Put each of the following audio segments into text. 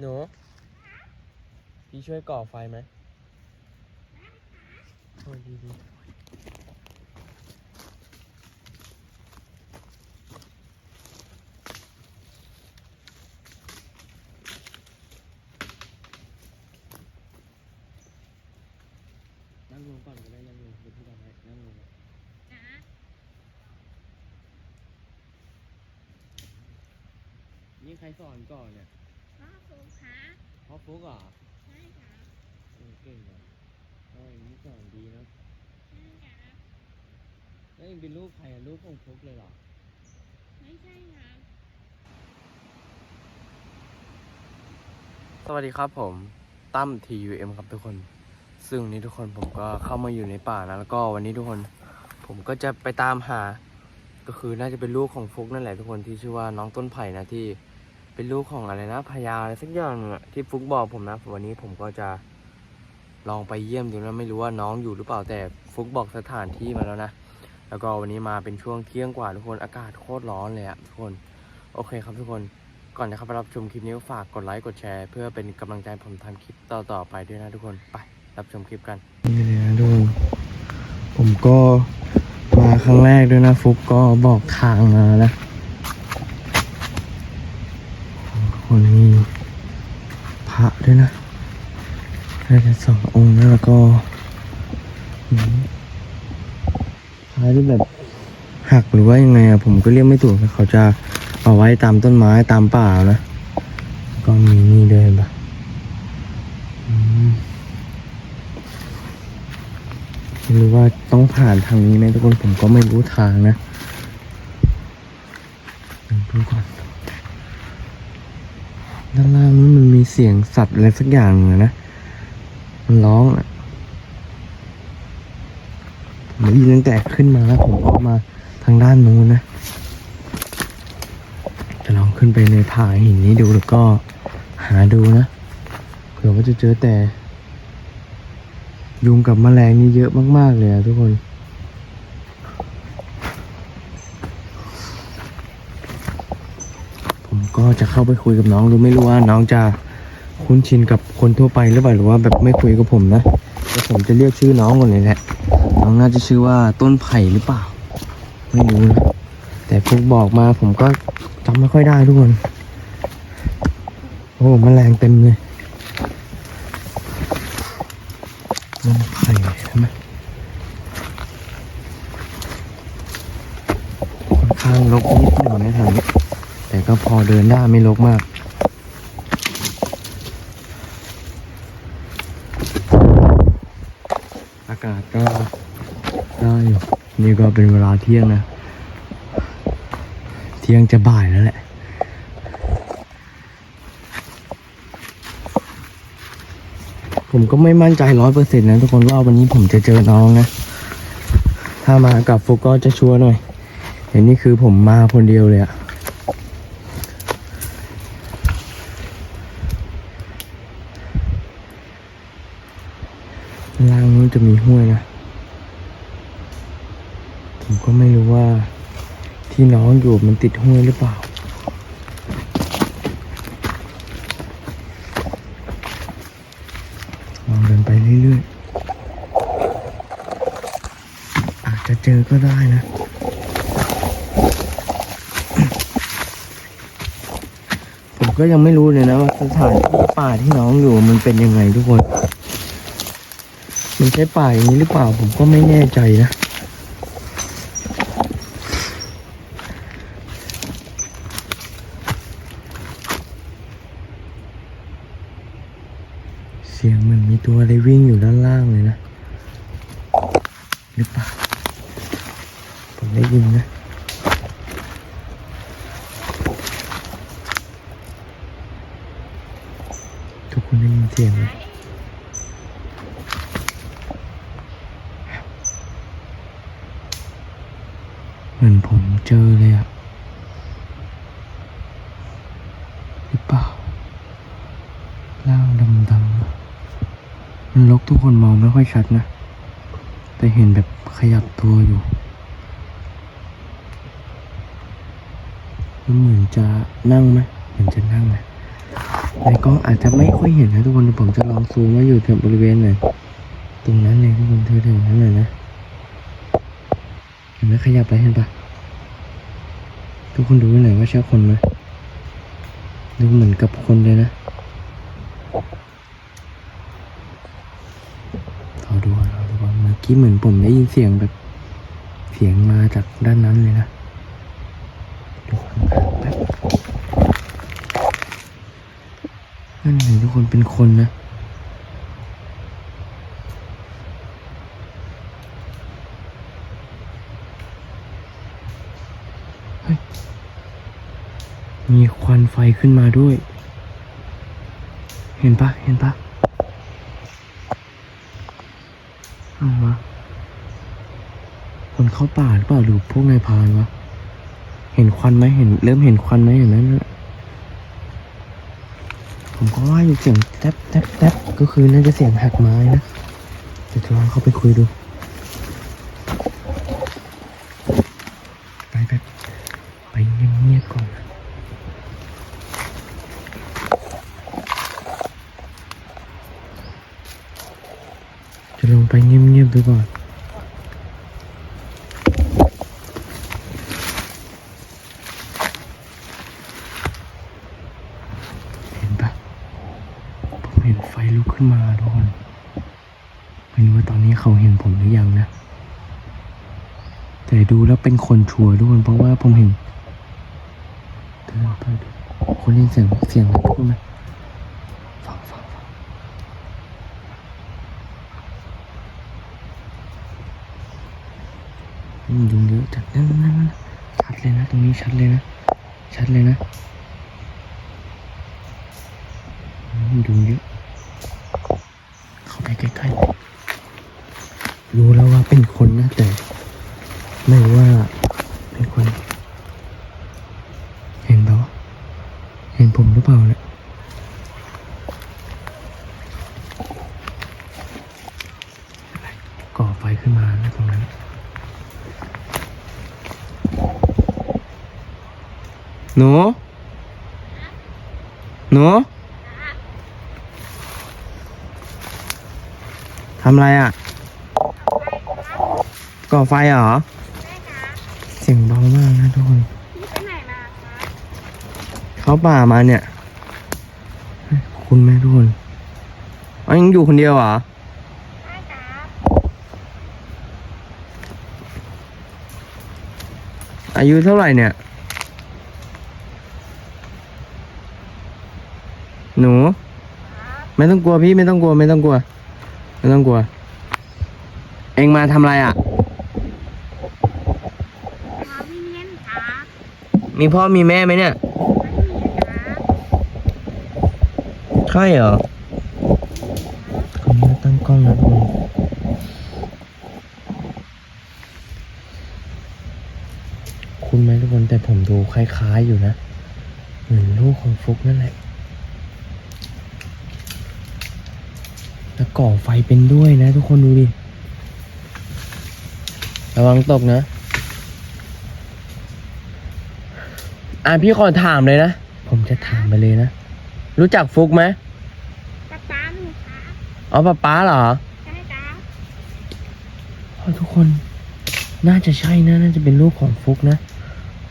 หนู พี่ช่วยก่อไฟไหมโอ้ยดีดีนั่งลงก่อนก็ได้นั่งลงเดี๋ยวพี่ทำให้นั่งลงนี่ใครสอนก่อนเนี่ย พ่อครูคะ พ่อฟุกเหรอ ใช่ค่ะ เออเก่งเหรอ เอ้ยนี่สอนดีนะใช่ค่ะแล้วเองเป็นลูกใครอะลูกของฟุกเลยเหรอ ไม่ใช่ค่ะสวัสดีครับผมตั้ม TUM ครับทุกคน ซึ่งวันนี้ทุกคนผมก็เข้ามาอยู่ในป่านะ แล้วก็วันนี้ทุกคนผมก็จะไปตามหา ก็คือน่าจะเป็นลูกของฟุกนั่นแหละทุกคนที่ชื่อว่าน้องต้นไผ่นะที่เป็นลูกของอะไรนะพญาอะไรสักอย่างหนึ่งอะที่ฟุกบอกผมนะวันนี้ผมก็จะ ลองไปเยี่ยมดูนะไม่รู้ว่าน้องอยู่หรือเปล่าแต่ฟุกบอกสถานที่มาแล้วนะ แล้วก็วันนี้มาเป็นช่วงเที่ยงกว่าทุกคนอากาศโคตรร้อนเลยอะทุกคนโอเคครับทุกคนก่อนจะเข้าไปรับชมคลิปนี้ฝากกดไลค์กดแชร์ เพื่อเป็นกำลังใจผมทำคลิปต่อๆไปด้วยนะทุกคนไปรับชมคลิปกันนี่เลยนะทุกคนผมก็มาครั้งแรกด้วยนะฟุกก็บอกทางมานะคนมีพระด้วยนะ น่าจะสององค์นะแล้วก็อืมพระที่แบบหักหรือว่ายังไงอะผมก็เรียกไม่ถูกเขาจะเอาไว้ตามต้นไม้ตามป่านะ ก็มีนี่ด้วยปะอืมไม่รู้ว่าต้องผ่านทางนี้ไหมทุกคนผมก็ไม่รู้ทางนะดูก่อนด้านล่างนู้นมันมีเสียงสัตว์อะไรสักอย่างหนึ่งอะนะ มันร้องอะผมได้ยินตั้งแต่ขึ้นมาแล้วผมออกมาทางด้านนู้นนะ จะลองขึ้นไปในผาหินนี้ดูแล้วก็หาดูนะ เผื่อว่าจะเจอแต่ ยุงกับแมลงนี่เยอะมาก ๆ เลยอะทุกคนผมก็จะเข้าไปคุยกับน้องดูไม่รู้ว่าน้องจะ คุ้นชินกับคนทั่วไปหรือเปล่าหรือว่าแบบไม่คุยกับผมนะแต่ผมจะเรียกชื่อน้องก่อนเลยแหละน้องน่าจะชื่อว่าต้นไผ่หรือเปล่า ไม่รู้นะแต่พวกบอกมาผมก็จำไม่ค่อยได้ทุกคนโอ้แมลงเต็มเลยต้นไผ่ใช่ไหมค่อนข้างรกนิดหนึ่งนะแถวนี้แต่ก็พอเดินได้ไม่รกมาก อากาศก็ได้อยู่ นี่ก็เป็นเวลาเที่ยงนะ เที่ยงจะบ่ายแล้วแหละผมก็ไม่มั่นใจร้อยเปอร์เซ็นต์นะทุกคนว่าวันนี้ผมจะเจอน้องนะ ถ้ามากับฟุกก็จะชัวร์หน่อยเห็นนี่คือผมมาคนเดียวเลยอะล่างนู้นจะมีห้วยนะ ก็ไม่รู้ว่าที่น้องอยู่มันติดห้วยหรือเปล่า ลองเดินไปเรื่อยๆ อาจจะเจอก็ได้นะ ผมก็ยังไม่รู้เลยนะว่าสถานที่ป่าที่น้องอยู่มันเป็นยังไงทุกคน มันใช่ป่าอย่างนี้หรือเปล่าผมก็ไม่แน่ใจนะ เสียงเหมันมีตั วิ่งอยู่ด้านล่างเลยนะหรือเปล่าผมได้ยินนะทุกคนได้ยินเสียงไหมเหมือนผมเจอเลยอะ ทุกคนมองไม่ค่อยชัดนะ แต่เห็นแบบขยับตัวอยู่มันเหมือนจะนั่งไหมเหมือนจะนั่งไหมในกล้องอาจจะไม่ค่อยเห็นนะทุกคนเดี๋ยวผมจะลองซูมว่าอยู่แถวบริเวณไหนตรงนั้นเลยทุกคนแถวๆนั้นเลยนะเห็นไหมขยับไปเห็นปะทุกคนดูหน่อยว่าใช่คนไหมดูเหมือนกับคนเลยนะรอดูก่อนรอดู กี้เหมือนผมได้ยินเสียงแบบ เสียงมาจากด้านนั้นเลยนะดูข้างๆแป๊บนั่นไงทุกคนเป็นคนนะมีควันไฟขึ้นมาด้วย เห็นปะเห็นปะ เอาวะ คนเข้าป่าหรือเปล่าหรือพวกนายพรานวะ เห็นควันไหมเห็น เริ่มเห็นควันไหมเห็นไหมนั่นนะผมก็ว่าอยู่เสียงแทบแทบแทบก็คือน่าจะเสียงหักไม้นะเดี๋ยวจะลองเข้าไปคุยดู ไปไปไปเงียบๆก่อนนะ จะ ลงไปเงียบๆดูก่อนเห็นปะผมเห็นไฟลุกขึ้นมาทุกคนไม่รู้ว่าตอนนี้เขาเห็นผมหรือยังนะ แต่ดูแล้วเป็นคนชัวร์ทุกคนเพราะว่าผมเห็นเดินไปดูคนเล่นเสียงเสียงอะไรพูดไหมฟังฟังฟัง อืม ยุงเยอะจัดนั่นนั่นชัดเลยนะ ตรงนี้ชัดเลยนะ ชัดเลยนะยุงเยอะ เข้าไปใกล้ๆ รู้แล้วว่าเป็นคนนะแต่ ไม่รู้ว่าเป็นคน เห็นเปล่าวะเห็นผมหรือเปล่าเนี่ยอะก่อไฟขึ้นมาตรงนั้น หนู หนูทำอะไรอะ ก่อไฟเหรอ เสียงเบามากนะทุกคน เขาป่ามาเนี่ย คุณไหมทุกคนอ๋อยังอยู่คนเดียวเหรอได้ครับอายุเท่าไหร่เนี่ย หนูครับไม่ต้องกลัวพี่ไม่ต้องกลัว ไม่ต้องกลัว ไม่ต้องกลัว เอ็งมาทำอะไรอะมาวิ่งเล่นครับมีพ่อมีแม่ไหมเนี่ยไม่มีครับใช่เหรอคนนี้ตั้งกล้องนะทุกคนคุณไหมทุกคนแต่ผมดูคล้ายๆอยู่นะ เหมือนลูกของฟุกนั่นแหละ แล้ว ก่อไฟเป็นด้วยนะ ทุกคนดูดิ ระวังตกนะ อะพี่ขอถามเลยนะ ผมจะถามไปเลยนะ รู้จักฟุกไหมป๊าป๊าหนูครับอ๋อป๊าป๊าเหรอได้ครับอ๋อทุกคน น่าจะใช่นะ น่าจะเป็นลูกของฟุกนะ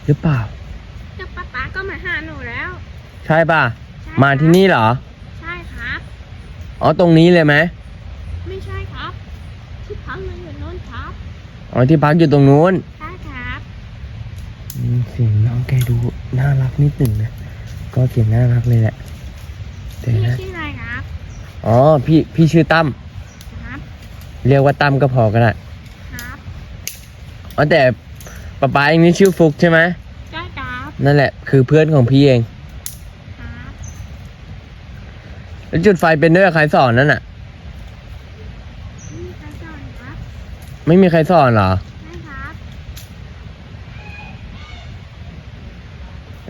หรือเปล่าก็ป๊าป๊าก็มาหาหนูแล้ว ใช่ป่ะ ใช่มาที่นี่เหรอใช่ครับ อ๋อตรงนี้เลยไหมไม่ใช่ครับ ที่พักมันอยู่โน้นครับอ๋อที่พักอยู่ตรงนู้นได้ครับอืมเสียงน้องแกดูน่ารักนิดหนึ่งนะก็เสียงน่ารักเลยแหละแต่พี่นะชื่ออะไรครับอ๋อพี่พี่ชื่อตั้มครับเรียกว่าตั้มก็พอก็ได้ครับอ๋อแต่ป๊าป๊าเองนี่ชื่อฟุกใช่ไหมได้ครับนั่นแหละคือเพื่อนของพี่เอง ครับ แล้วจุดไฟเป็นด้วยใครสอนนั่นน่ะนี่ใครสอนครับไม่มีใครสอนเหรอได้ครับ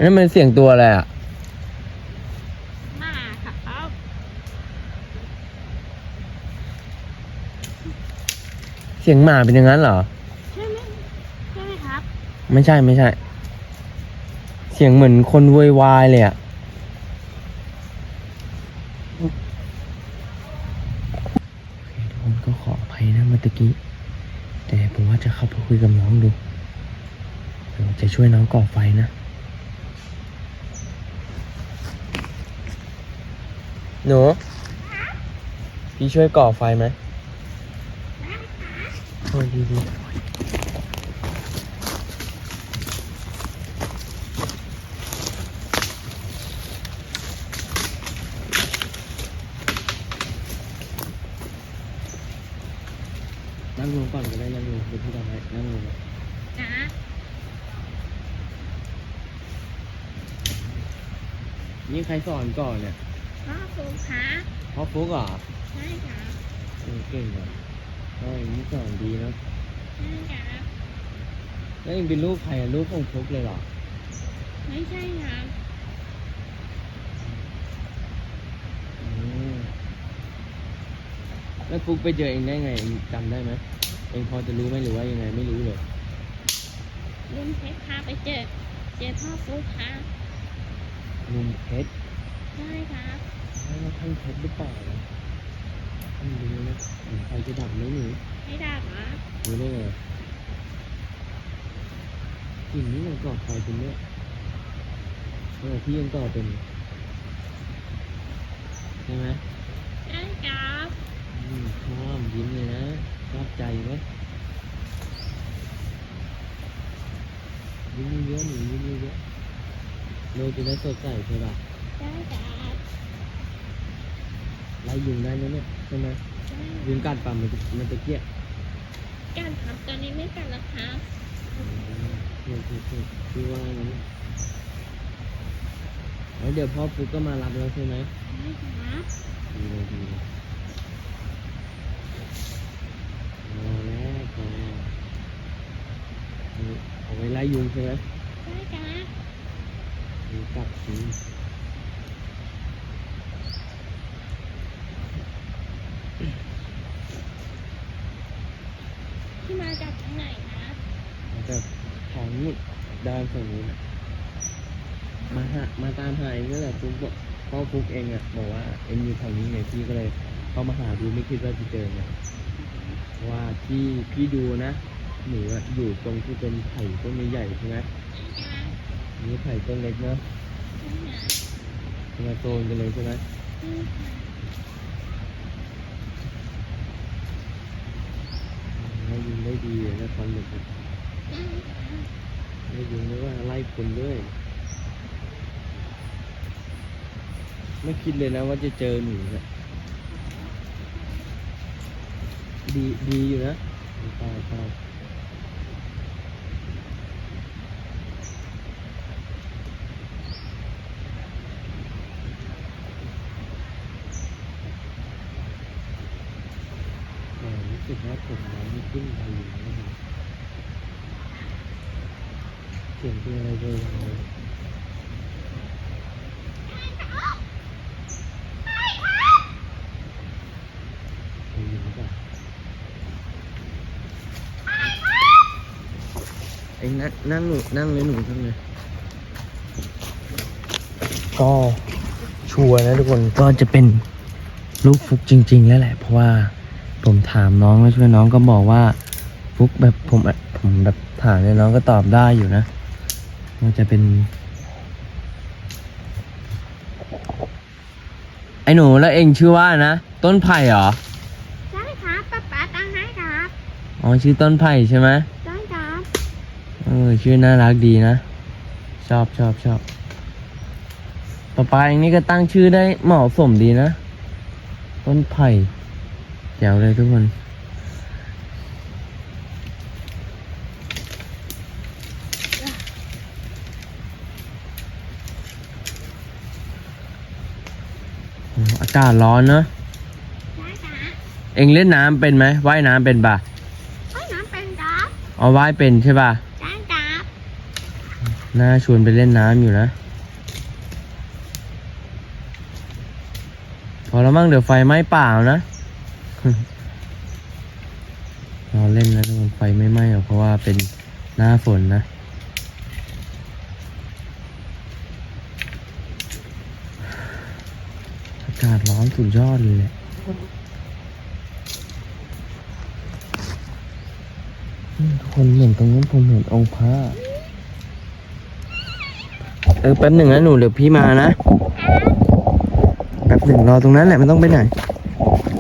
นั่นมันเสียงตัวอะไรอะ มาครับเสียงหมาเป็นอย่างนั้นเหรอ ใช่ไหมใช่ไหมครับ ไม่ใช่ไม่ใช่ เสียงเหมือนคนโวยวายเลยอะ ทุกคนก็ขออภัยนะเมื่อ ตะกี้ แต่ผมว่าจะเข้าไปคุยกับน้องดูจะช่วยน้องก่อไฟนะ หนู พี่ช่วยก่อไฟไหมโอ้ดีดีนั่งลงก่อนก็ได้นั่งลงเดี๋ยวพี่ทำให้นั่งลง จ้า นี่ใครสอนก่อนเนี่ยพ่อครูคะพ่อฟุกเหรอใช่ครับเออเก่งเหรอเออนี่สอนดีเนอะใช่ครับแล้วเองเป็นลูกใครอะลูกของฟุกเลยเหรอไม่ใช่ครับอืมแล้วฟุกไปเจอเองได้ไงเองจำได้ไหมเองพอจะรู้ไหมหรือว่ายังไงไม่รู้เลยลุงเพชรพาไปเจอ เจอพ่อครูคะ ลุงเพชรใช่ครับแล้วท่านเพชรหรือเปล่านะท่านรู้นะเหมือนไฟจะดับไหมหนูไม่ได้เหรอรู้ได้ไงกลิ่นนี้มันก่อไฟเป็นเนี่ยเออที่ยังก่อเป็นใช่ไหมใช่ครับอืมชอบยิ้มเลยนะชอบใจไหมยิ้มเยอะๆหนูยิ้มเยอะๆ โลกจะได้สดใสใช่ป่ะใช่ครับไล่ยุงได้นะเนี่ยใช่ไหมใช่ยุงกัดป่ะมันจะมันจะเกลี้ยการทำตอนนี้ไม่กันแล้วครับอืมถูกถูกถูกคือว่างั้นแล้วเดี๋ยวพ่อปุ๊กก็มารับแล้วใช่ไหมใช่ครับดีเลยดีเลยพอแล้วพอเอาเอาไว้ไล่ยุงใช่ไหมใช่ครับ ยุงกัดสิที่มาจากทางไหนครับแล้วก็ทางนู้นด้านฝั่งนู้นน่ะมาหามาตามหาเองนั่นแหละฟุกบอกพ่อฟุกเองอะบอกว่าเอ็งอยู่แถวนี้ไงพี่ก็เลยเข้ามาหาดูไม่คิดว่าจะเจอไงเพราะว่าที่พี่ดูนะหนูอะอยู่ตรงที่เป็นไผ่ต้นใหญ่ๆใช่ไหมใช่ครับอั นนี้ไผ่ต้นเล็กเนาะมาโซนกันเลยใช่ไหมใช่ครับให้ยิงได้ดีนะตอนเด็กอะใช่ครับให้ยิงได้ว่าไล่คนด้วย ไม่คิดเลยนะว่าจะเจอหนูนี่ยดีดีอยู่นะใช่ใช่รู้สึกว่าผมน้องมีขึ้นไปอยู่นะครับเสียงเป็นอะ ไรเลยได้นั่งนั่งหนูนั่งเลยหนูทั้งเลยก็ชัวร์นะทุกคนก็จะเป็นลูกฟุกจริง ๆ แล้วแหละ เพราะว่าผมถามน้องแล้วช่ไหมน้องก็บอกว่า ฟุกแบบผมผมแบบถามเนี่ยน้องก็ตอบได้อยู่นะ ว่าจะเป็น ไอ้หนูแล้วเองชื่อว่านะ ต้นไผ่เหรอ ใช่ครับป๊าป๊าตั้งให้ครับอ๋อชื่อต้นไผ่ใช่ไหมใช่ครับเออชื่อน่ารักดีนะ ชอบชอบชอบต่อไปเองนี่ก็ตั้งชื่อได้เหมาะสมดีนะ ต้นไผ่แจ๋วเลยทุกคน โอ้อากาศร้อนเนอะใช่ครับเองเล่นน้ำเป็นไหมว่ายน้ำเป็นปะว่ายน้ำเป็นครับอ๋อว่ายเป็นใช่ปะใช่ครับน่าชวนไปเล่นน้ำอยู่นะ พอแล้วมั้งเดี๋ยวไฟไหม้เปล่านะรอเล่นนะทุกคนไฟไม่ไหม้หรอกเพราะว่าเป็นหน้าฝนนะากาศร้อนสุดยอดเลยแหละนี่ทุกคนเห็นตรงนั้นผมเห็นองค์พระ เออแป๊บหนึ่งนะหนูเดี๋ยวพี่มานะ แป๊บหนึ่งรอตรงนั้นแหละไม่ต้องไปไหน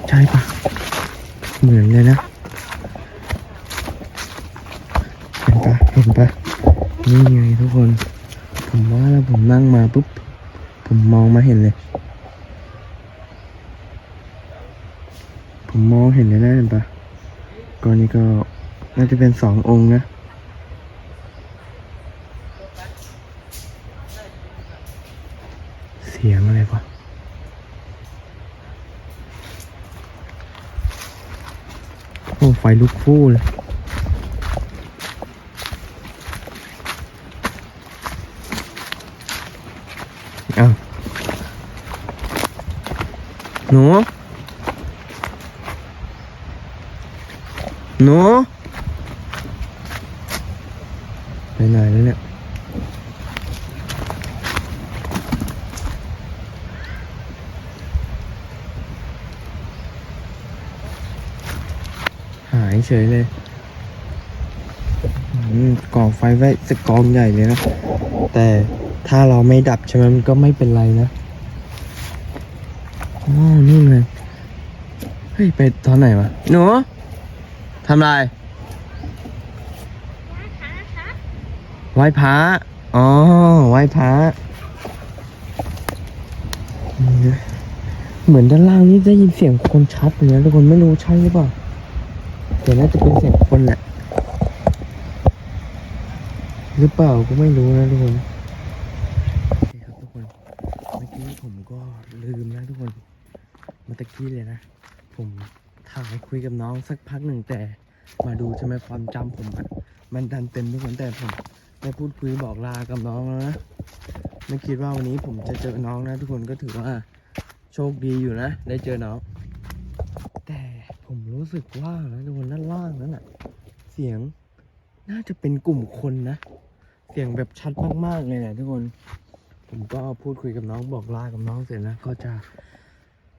ใช่ปะเหมือนเลยนะเห็นปะเห็นปะนี่ไงทุกคน ผมว่าแล้วผมนั่งมาปุ๊บ ผมมองมาเห็นเลย ผมมองเห็นเลยนะเห็นปะก่อนนี้ก็น่าจะเป็นสององค์นะ เสียงอะไรปะโอ้ไฟลุกฟู่เลยเอาหนู หนูไปไหนแล้วเนี่ยหายเฉยเลยอืมก่อไฟไว้สกองใหญ่เลยนะ แต่ถ้าเราไม่ดับใช่ไหมมันก็ไม่เป็นไรนะอ๋อนู่นเลยเฮ้ย ไปตอนไหนวะหนูำไรไหว้พระอ๋อไหว้พระนี่นะเหมือนด้านล่างนี่ได้ยินเสียงคนชัดเลยนะทุกคนไม่รู้ใช่หรือเปล่าแต่น่าจะเป็นเสียงคนแหละหรือเปล่าก็ไม่รู้นะทุกคนโอเคครับทุกคนเมื่อกี้ผมก็ลืมนะทุกคนเมื่อตะกี้เลยนะ ผมถ่ายคุยกับน้องสักพักหนึ่งแต่ มาดูใช่ไหมความจำผมอะมันดันเต็มทุกคนแต่ผมได้พูดคุยบอกลากับน้องแล้วนะไม่คิดว่าวันนี้ผมจะเจอน้องนะ ทุกคนก็ถือว่าโชคดีอยู่นะ ได้เจอน้อง แต่ผมรู้สึกว่านะทุกคนด้านล่างนั้นอะเสียงน่าจะเป็นกลุ่มคนนะ เสียงแบบชัดมากๆเลยนะทุกคน ผมก็พูดคุยกับน้องบอกลากับน้องเสร็จนะก็จะ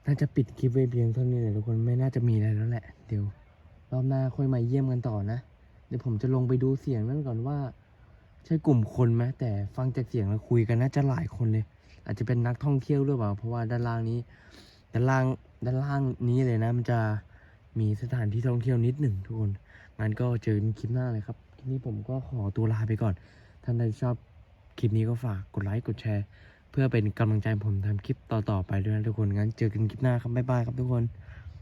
น่าจะปิดคลิปไว้เพียงเท่านี้เลยทุกคนไม่น่าจะมีอะไรแล้วแหละเดี๋ยว รอบหน้าค่อยมาเยี่ยมกันต่อนะ เดี๋ยวผมจะลงไปดูเสียงนั่นก่อนว่า ใช่กลุ่มคนไหมแต่ฟังจากเสียงแล้วคุยกันน่าจะหลายคนเลย อาจจะเป็นนักท่องเที่ยวหรือเปล่า เพราะว่าด้านล่างนี้ ด้านล่างด้านล่างนี้เลยนะ มันจะมีสถานที่ท่องเที่ยวนิดหนึ่งทุกคน งั้นก็เจอกันคลิปหน้าเลยครับ คลิปนี้ผมก็ขอตัวลาไปก่อน ท่านใดชอบคลิปนี้ก็ฝากกดไลค์กดแชร์ เพื่อเป็นกำลังใจผมทำคลิปต่อๆไปด้วยนะทุกคน งั้นเจอกันคลิปหน้าครับบ๊ายบายครับทุกคน